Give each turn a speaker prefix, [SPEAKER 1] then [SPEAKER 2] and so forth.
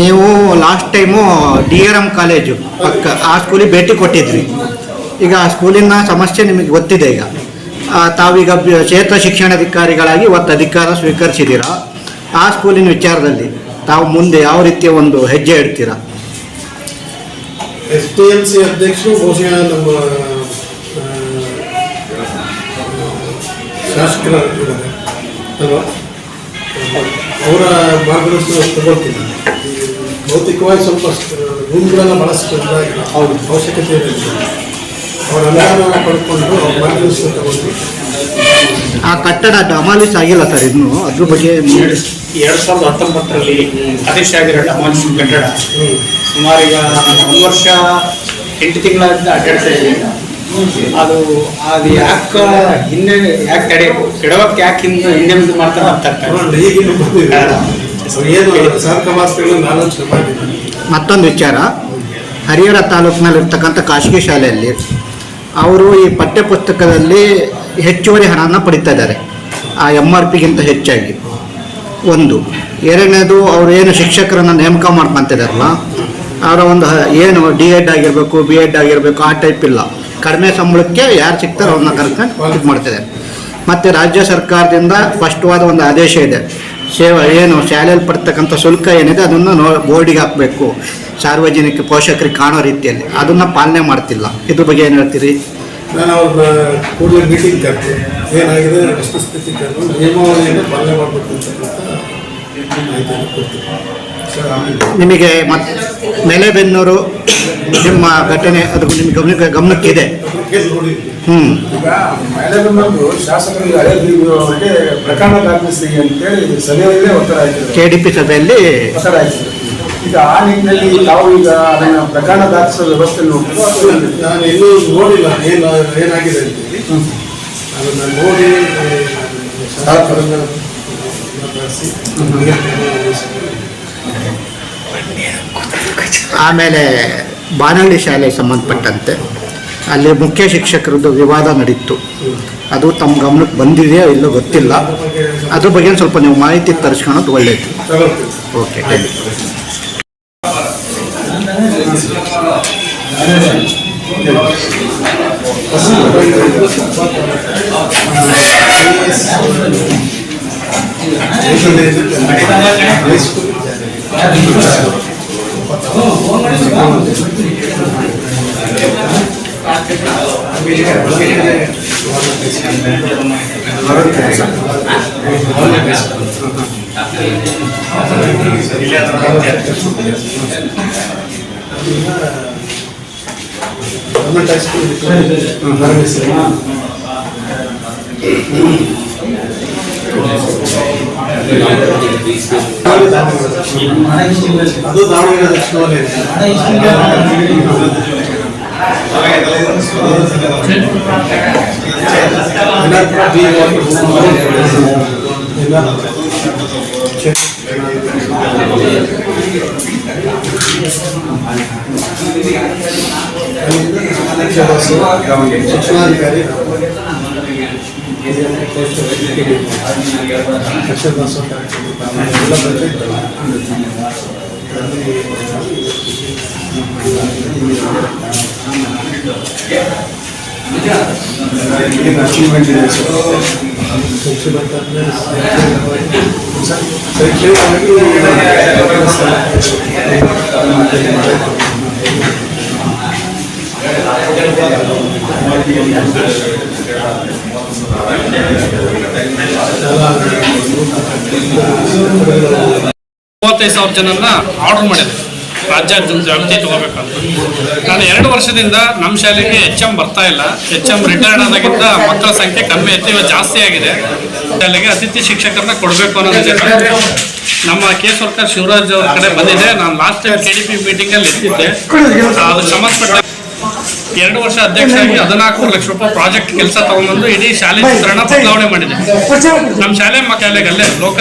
[SPEAKER 1] ನೀವು last time D R M college ಪಕ್ಕ, ಆ ಸ್ಕೂಲಿಗೆ ಭೇಟಿ ಕೊಟ್ಟಿದ್ರಿ. ಈಗ ಆ ಸ್ಕೂಲಿನ ಸಮಸ್ಯೆ ನಿಮಗೆ ಗೊತ್ತಿದೆ ಈಗ. ತಾವೀಗ ಕ್ಷೇತ್ರ ಶಿಕ್ಷಣಾಧಿಕಾರಿಗಳಾಗಿ ಇವತ್ತು ಅಧಿಕಾರ ಸ್ವೀಕರಿಸಿದ್ದೀರಾ? ಆ ಸ್ಕೂಲಿನ ವಿಚಾರದಲ್ಲಿ ತಾವು ಮುಂದೆ ಯಾವ ರೀತಿಯ ಒಂದು ಹೆಜ್ಜೆ ಇಡ್ತೀರಾ?
[SPEAKER 2] ಎಸ್ ಟಿ ಎಂ ಸಿ ಅಧ್ಯಕ್ಷರು, ಬಹುಶಃ ನಮ್ಮ ಶಾಸಕರ ಅಲ್ವಾ? ಅವರ ಮಾರ್ಗದರ್ಶನ ತಗೊಳ್ತೀನಿ. ಭೌತಿಕವಾಗಿ ಸ್ವಲ್ಪ ರೂಮ್ಗಳೆಲ್ಲ ಬಳಸಿಕೊಂಡ ಅವ್ರ ಅವಶ್ಯಕತೆ ಇದೆ ಅವರ ಅನುದಾನ ಪಡ್ಕೊಂಡು ಅವ್ರ ಮಾರ್ಗದರ್ಶನ ತಗೊಳ್ತೀನಿ.
[SPEAKER 1] ಆ ಕಟ್ಟಡ ಡಮಾಲಿಸ್ ಆಗಿಲ್ಲ ಸರ್ ಇನ್ನು? ಅದ್ರ ಬಗ್ಗೆ ಎರಡು
[SPEAKER 3] ಎರಡ್ ಸಾವಿರದ ಹತ್ತೊಂಬತ್ತರಲ್ಲಿ ಆದೇಶ ಆಗಿರೋ ಡಮಾಲಿಶ್ ಕಟ್ಟಡ. ಸುಮಾರು ಈಗ ಒಂದು ವರ್ಷ ಎಂಟು ತಿಂಗಳಿಂದ ಅಡ್ಡಾಡ್ತಾ ಇದೆ. ಅದು ಅದು ಯಾಕೆ ಹಿಂದೆ ಯಾಕೆ ತಡೆ ಕೆಡವಕ್ಕೆ ಯಾಕೆ ಹಿಂದೆ ಹಿಂದೆ ಮುಂದೆ ಮಾಡ್ತಾರೆ ಅಂತ
[SPEAKER 1] ಮತ್ತೊಂದು ವಿಚಾರ. ಹರಿಹರ ತಾಲೂಕಿನಲ್ಲಿರ್ತಕ್ಕಂಥ ಖಾಸಗಿ ಶಾಲೆಯಲ್ಲಿ ಅವರು ಈ ಪಠ್ಯಪುಸ್ತಕದಲ್ಲಿ ಹೆಚ್ಚುವರಿ ಹಣನ ಪಡಿತಾ ಇದ್ದಾರೆ. ಆ ಎಂ ಆರ್ ಪಿಗಿಂತ ಹೆಚ್ಚಾಗಿ. ಒಂದು. ಎರಡನೇದು ಅವರು ಏನು ಶಿಕ್ಷಕರನ್ನು ನೇಮಕ ಮಾಡ್ಕೊತಿದಾರಲ್ಲ ಅವರ ಒಂದು ಹ- ಏನು ಡಿ ಎಡ್ ಆಗಿರಬೇಕು ಬಿ ಎಡ್ ಆಗಿರಬೇಕು ಆ ಟೈಪ್ ಇಲ್ಲ. ಕಡಿಮೆ ಸಂಬಳಕ್ಕೆ ಯಾರು ಸಿಗ್ತಾರೋ ಅವ್ರನ್ನ ಕರ್ಕೊಂಡು ಇದು ಮಾಡ್ತಿದೆ. ಮತ್ತು ರಾಜ್ಯ ಸರ್ಕಾರದಿಂದ ಸ್ಪಷ್ಟವಾದ ಒಂದು ಆದೇಶ ಇದೆ. ಸೇವಾ ಏನು ಶಾಲೆಯಲ್ಲಿ ಪಡ್ತಕ್ಕಂಥ ಶುಲ್ಕ ಏನಿದೆ ಅದನ್ನು ನೋ ಬೋರ್ಡಿಗೆ ಹಾಕಬೇಕು. ಸಾರ್ವಜನಿಕ ಪೋಷಕರಿಗೆ ಕಾಣೋ ರೀತಿಯಲ್ಲಿ. ಅದನ್ನು ಪಾಲನೆ ಮಾಡ್ತಿಲ್ಲ. ಇದ್ರ ಬಗ್ಗೆ ಏನು ಹೇಳ್ತೀರಿ?
[SPEAKER 2] ನಾನು ಅವ್ರ ಕೂಡಲೇ ಮೀಟಿಂಗ್ ಕರೆದು ಏನಾಗಿದೆ ವಸ್ತುಸ್ಥಿತಿ ಕರೆದು ನಿಯಮಾವಳಿಯನ್ನು ಪಾಲನೆ ಮಾಡಬೇಕು ಅಂತಕ್ಕಂಥ ಮಾಹಿತಿಯನ್ನು ಕೊಡ್ತೀನಿ ಸರ್
[SPEAKER 1] ನಿಮಗೆ ಮತ್ ಮೆಲೆಬೆನ್ನೂರು ನಿಮ್ಮ ಘಟನೆ ಅದು ನಿಮ್ಮ ಗಮನ ಗಮನಕ್ಕಿದೆ. ಹ್ಞೂ
[SPEAKER 4] ಈಗ ಮಹಿಳೆಗೊಂದು ಶಾಸಕರಿಗೆ ಹಳೆ ಅವರಿಗೆ ಪ್ರಕರಣ ದಾಖಲಿಸಿ ಅಂತೇಳಿ ಸಭೆಯಲ್ಲೇ ಒತ್ತಡ ಹಾಕಿದ್ರು.
[SPEAKER 1] ಕೆ ಡಿ ಪಿ ಸಭೆಯಲ್ಲಿ
[SPEAKER 4] ಒತ್ತಡ ಆಯ್ತು ಈಗ ಆ ನಿಟ್ಟಿನಲ್ಲಿ ನಾವು ಈಗ ಅದನ್ನು ಪ್ರಕರಣ ದಾಖಲಿಸುವ ವ್ಯವಸ್ಥೆ ನೋಡ್ತೀವಿ
[SPEAKER 2] ನಾನು ಎಲ್ಲೂ ನೋಡಿಲ್ಲ. ಏನು ಏನಾಗಿದೆ ಅಂತೇಳಿ. ಅದನ್ನು ನೋಡಿ ಶಾಸಕರನ್ನ
[SPEAKER 1] ಆಮೇಲೆ ಬಾನಳ್ಳಿ ಶಾಲೆಗೆ ಸಂಬಂಧಪಟ್ಟಂತೆ ಅಲ್ಲಿ ಮುಖ್ಯ ಶಿಕ್ಷಕರದ್ದು ವಿವಾದ ನಡೀತು. ಅದು ತಮ್ಮ ಗಮನಕ್ಕೆ ಬಂದಿದೆಯೋ ಇಲ್ಲೋ ಗೊತ್ತಿಲ್ಲ.
[SPEAKER 2] ಅದ್ರ ಬಗ್ಗೆ
[SPEAKER 1] ಸ್ವಲ್ಪ ನೀವು ಮಾಹಿತಿ ತರಿಸ್ಕೊಳೋದು ಒಳ್ಳೆಯದು okay thank you
[SPEAKER 2] government high school ಪ್ರಾರಂಭಿಸಿದೆ ಅದು ದಾವಣಗೆರೆ ದಕ್ಷಿಣ ವಲಯ ಏನಾದ್ರು ಬಿ ಶಿಕ್ಷಣಾಧಿಕಾರಿ ಅಕ್ಷರದಾಸ ಎಲ್ಲ ಪಂಚಾಯತ್ ಏನು ಅಚೀವ್ಮೆಂಟ್ ಇದೆ
[SPEAKER 5] ಮೂವತ್ತೈದು ಸಾವಿರ ಜನನ್ನ ಆರ್ಡರ್ ಮಾಡಿದೆ ರಾಜ್ಯಾದ್ಯಂತ ವ್ಯಾಪ್ತಿ ತಗೋಬೇಕಂತ. ನಾನು ಎರಡು ವರ್ಷದಿಂದ ನಮ್ಮ ಶಾಲೆಗೆ ಎಚ್ ಎಂ ಬರ್ತಾ ಇಲ್ಲ. ಎಚ್ ಎಂ ರಿಟೈರ್ಡ್ ಆದಾಗಿಂದ ಮಕ್ಕಳ ಸಂಖ್ಯೆ ಕಮ್ಮಿ ಆಯ್ತು, ಇವಾಗ ಜಾಸ್ತಿ ಆಗಿದೆ. ಶಾಲೆಗೆ ಅತಿಥಿ ಶಿಕ್ಷಕರನ್ನ ಕೊಡಬೇಕು ಅನ್ನೋದಿದೆ ನಮ್ಮ ಕೆ ಸರ್ಕಾರ ಶಿವರಾಜ್ ಅವ್ರ ಕಡೆ ಬಂದಿದೆ. ನಾನು last time K D P ಮೀಟಿಂಗಲ್ಲಿ ಎತ್ತಿದ್ದೆ ಅದು ಸಂಬಂಧಪಟ್ಟ ಎರಡು ವರ್ಷ ಅಧ್ಯಕ್ಷರಾಗಿ ಹದಿನಾಲ್ಕು ಲಕ್ಷ ರೂಪಾಯಿ ಪ್ರಾಜೆಕ್ಟ್ ಕೆಲಸ ತಗೊಂಡ್ಬಂದು ಇಡೀ ಶಾಲೆ ಚಿತ್ರಣ ಬದಲಾವಣೆ ಮಾಡಿದೆ. ನಮ್ಮ ಶಾಲೆ ಮಕ್ಕಳಿಗೆ ಅಲ್ಲೇ ಲೋಕ